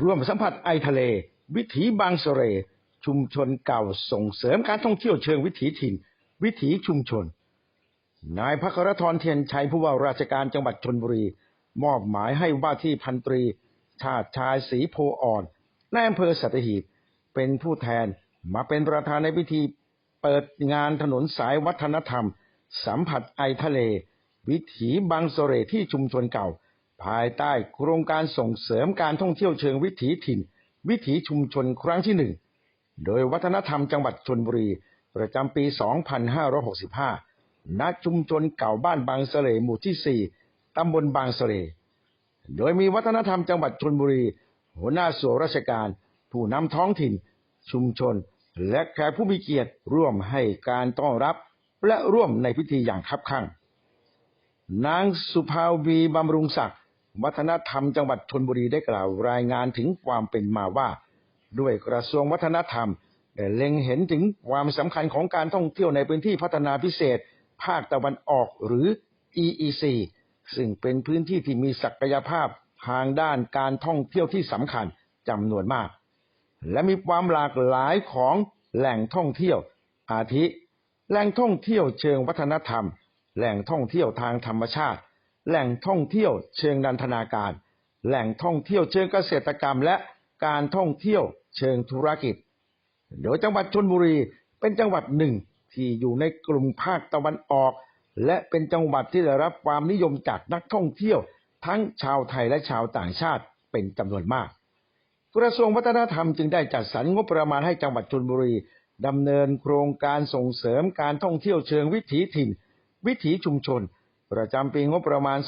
ร่วมสัมผัสไอทะเล วิถีบางเสร่ชุมชนเก่าส่งเสริมการท่องเที่ยวเชิงวิถีถิ่น วิถีชุมชน นายพัครธรเทียนชัยผู้ว่าราชการจังหวัดชนบุรี มอบหมายให้ว่าที่พันตรี ชาติชายศรีโพอ่อนนายอำเภอสัตหีบเป็นผู้แทนมาเป็นประธานในพิธีเปิดงานถนนสายวัฒนธรรม สัมผัสไอทะเล วิถีบางเสร่ที่ชุมชนเก่า ภายใต้โครงการส่งเสริมการท่องเที่ยวเชิงวิถีถิ่น วิถีชุมชนครั้งที่หนึ่งโดยวัฒนธรรมจังหวัดชนบุรี ประจำปี 2565 ณ ชุมชนเก่าบ้านบางเสร่หมู่ที่ 4 ตำบลบางเสร่โดยมีวัฒนธรรมจังหวัดชนบุรี หัวหน้าส่วนราชการ ผู้นำท้องถิ่น ชุมชน และแขกผู้มีเกียรติร่วมให้การต้อนรับ และร่วมในพิธีอย่างคับคั่ง นางสุภาวีบำรุงศักดิ์ วัฒนธรรมจังหวัดชนบุรีได้กล่าวรายงานถึงความเป็นมาว่า ด้วยกระทรวงวัฒนธรรมได้เล็งเห็นถึงความสำคัญของการท่องเที่ยวในพื้นที่พัฒนาพิเศษ ภาคตะวันออกหรือ EEC ซึ่งเป็นพื้นที่ที่มีศักยภาพทางด้านการท่องเที่ยวที่สำคัญจำนวนมาก และมีความหลากหลายของแหล่งท่องเที่ยว อาทิ แหล่งท่องเที่ยวเชิงวัฒนธรรม แหล่งท่องเที่ยวทางธรรมชาติ แหล่งท่องเที่ยวเชิงนันทนาการ แหล่งท่องเที่ยวเชิงเกษตรกรรม และการท่องเที่ยวเชิงธุรกิจ โดยจังหวัดชนบุรีเป็นจังหวัดหนึ่งที่อยู่ในกลุ่มภาคตะวันออก และเป็นจังหวัดที่ได้รับความนิยมจากนักท่องเที่ยว ทั้งชาวไทยและชาวต่างชาติเป็นจำนวนมาก กระทรวงวัฒนธรรมจึงได้จัดสรรงบประมาณให้จังหวัดชลบุรีดำเนินโครงการส่งเสริมการท่องเที่ยวเชิงวิถีถิ่น วิถีชุมชน ประจำปีงบประมาณ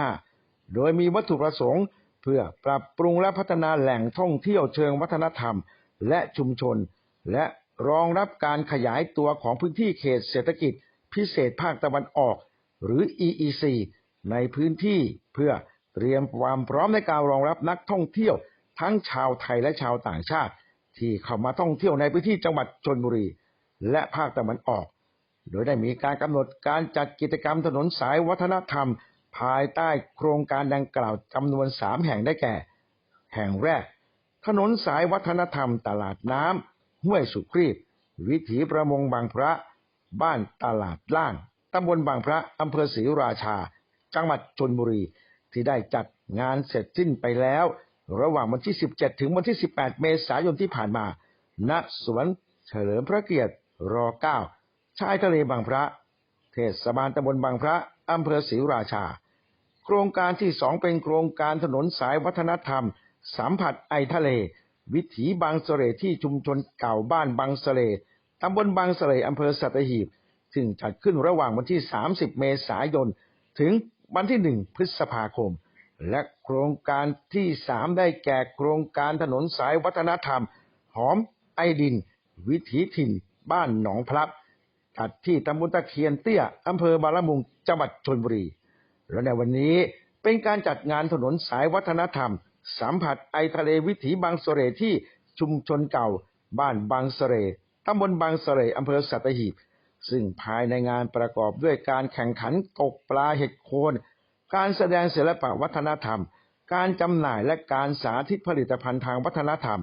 2565 โดยมีวัตถุประสงค์ เพื่อปรับปรุงและพัฒนาแหล่งท่องเที่ยวเชิงวัฒนธรรม และชุมชน และรองรับการขยายตัวของพื้นที่เขตเศรษฐกิจ พิเศษภาคตะวันออก หรือ EEC ในพื้นที่เพื่อเตรียมความพร้อมในการรองรับนักท่องเที่ยว ทั้งชาวไทยและชาวต่างชาติ ที่เข้ามาท่องเที่ยวในพื้นที่จังหวัดชนบุรี และภาคตะวันออก โดยได้มีการกำหนดการจัดกิจกรรมถนนสายวัฒนธรรม ภายใต้โครงการดังกล่าวจำนวนสามแห่งได้แก่ แห่งแรก ถนนสายวัฒนธรรม ตลาดน้ำห้วยสุครีบ วิถีประมงบางพระ บ้านตลาดล่างตำบลบางพระอำเภอศรีราชา จังหวัดชนบุรี ที่ได้จัดงานเสร็จสิ้นไปแล้ว ระหว่างวันที่ 17 ถึงวันที่ 18 เมษายนที่ผ่านมา ณ สวนเฉลิมพระเกียรติร 9 ชายทะเลบางพระ เทศบาลตำบลบางพระอำเภอศรีราชา โครงการที่สองเป็นโครงการถนนสายวัฒนธรรม สัมผัสไอทะเล วิถีบางเสร่ที่ชุมชนเก่าบ้านบางเสร่ตำบลบางเสร่อำเภอสัตหีบซึ่งจัดขึ้นระหว่างวันที่ 30 เมษายน ถึงวันที่ 1 พฤษภาคม และโครงการที่ 3 ได้แก่โครงการถนนสายวัฒนธรรม หอมไอดิน วิถีถิ่น บ้านหนองพลับ จัดที่ตำบลตะเคียนเตี้ยอำเภอบางละมุงจังหวัดชลบุรี และในวันนี้เป็นการจัดงานถนนสายวัฒนธรรม สัมผัสไอทะเลวิถีบางเสร่ที่ชุมชนเก่า บ้านบางเสร่ตำบลบางเสร่อำเภอสัตหีบ ซึ่งภายในงานประกอบด้วยการแข่งขันตกปลาเห็ดโคน การแสดงศิลปะวัฒนธรรม การจำหน่ายและการสาธิตผลิตภัณฑ์ทางวัฒนธรรม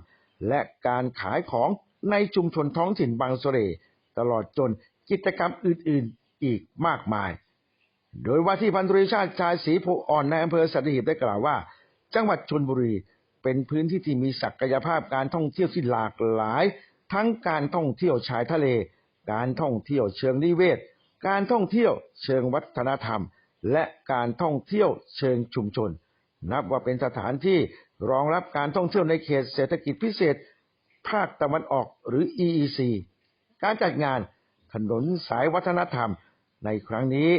และการขายของในชุมชนท้องถิ่นบางเสร่ตลอดจน กิจกรรมอื่นๆอีกมากมาย โดยว่าที่พันตรีชาติชายศรีโพอ่อนในอำเภอสัตหีบได้กล่าวว่า จังหวัดชนบุรีเป็นพื้นที่ที่มีศักยภาพการท่องเที่ยวที่หลากหลาย ทั้งการท่องเที่ยวชายทะเล การท่องเที่ยวเชิงนิเวศ การท่องเที่ยวเชิงวัฒนธรรม และการท่องเที่ยวเชิงชุมชน นับว่าเป็นสถานที่รองรับการท่องเที่ยวในเขตเศรษฐกิจพิเศษ ภาคตะวันออกหรือ EEC การจัดงาน นนสายวัฒนธรรม ในครั้งนี้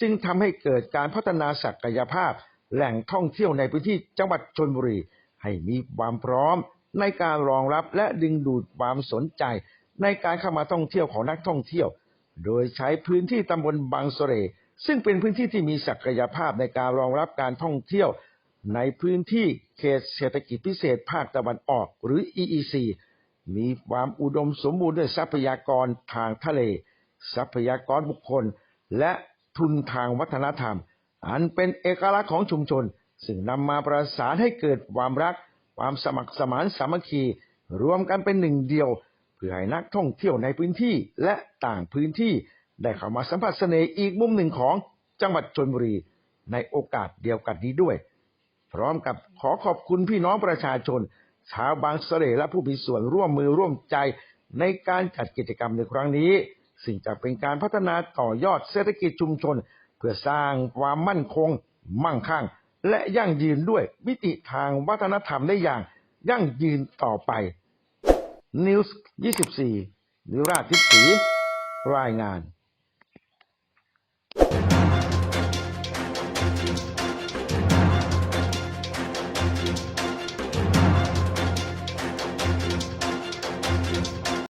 จึงทำให้เกิดการพัฒนาศักยภาพ แหล่งท่องเที่ยวในพื้นที่จังหวัดชนบุรี ให้มีความพร้อม ในการรองรับและดึงดูดความสนใจ ในการเข้ามาท่องเที่ยวของนักท่องเที่ยว โดยใช้พื้นที่ตำบลบางเสร่ซึ่งเป็นพื้นที่ที่มีศักยภาพในการรองรับการท่องเที่ยว ในพื้นที่เขตเศรษฐกิจพิเศษภาคตะวันออกหรือ EEC มีความอุดมสมบูรณ์ด้วยทรัพยากรทางทะเล ทรัพยากรบุคคล และทุนทางวัฒนธรรม อันเป็นเอกลักษณ์ของชุมชน ซึ่งนำมาประสานให้เกิดความรัก ความสมัครสมานสามัคคี รวมกันเป็นหนึ่งเดียว เพื่อให้นักท่องเที่ยวในพื้นที่และต่างพื้นที่ได้เข้ามาสัมผัสเสน่ห์อีกมุมหนึ่งของจังหวัดชลบุรีในโอกาสเดียวกันนี้ด้วย พร้อมกับขอขอบคุณพี่น้องประชาชน ชาวบางเสร่และผู้มีส่วนร่วมมือร่วมใจในการจัดกิจกรรมในครั้งนี้ ซึ่งจะเป็นการพัฒนาต่อยอดเศรษฐกิจชุมชน เพื่อสร้างความมั่นคง มั่งคั่ง และยั่งยืนด้วยมิติทางวัฒนธรรมได้อย่างยั่งยืนต่อไป News 24 นิราชทิพย์ศรีรายงาน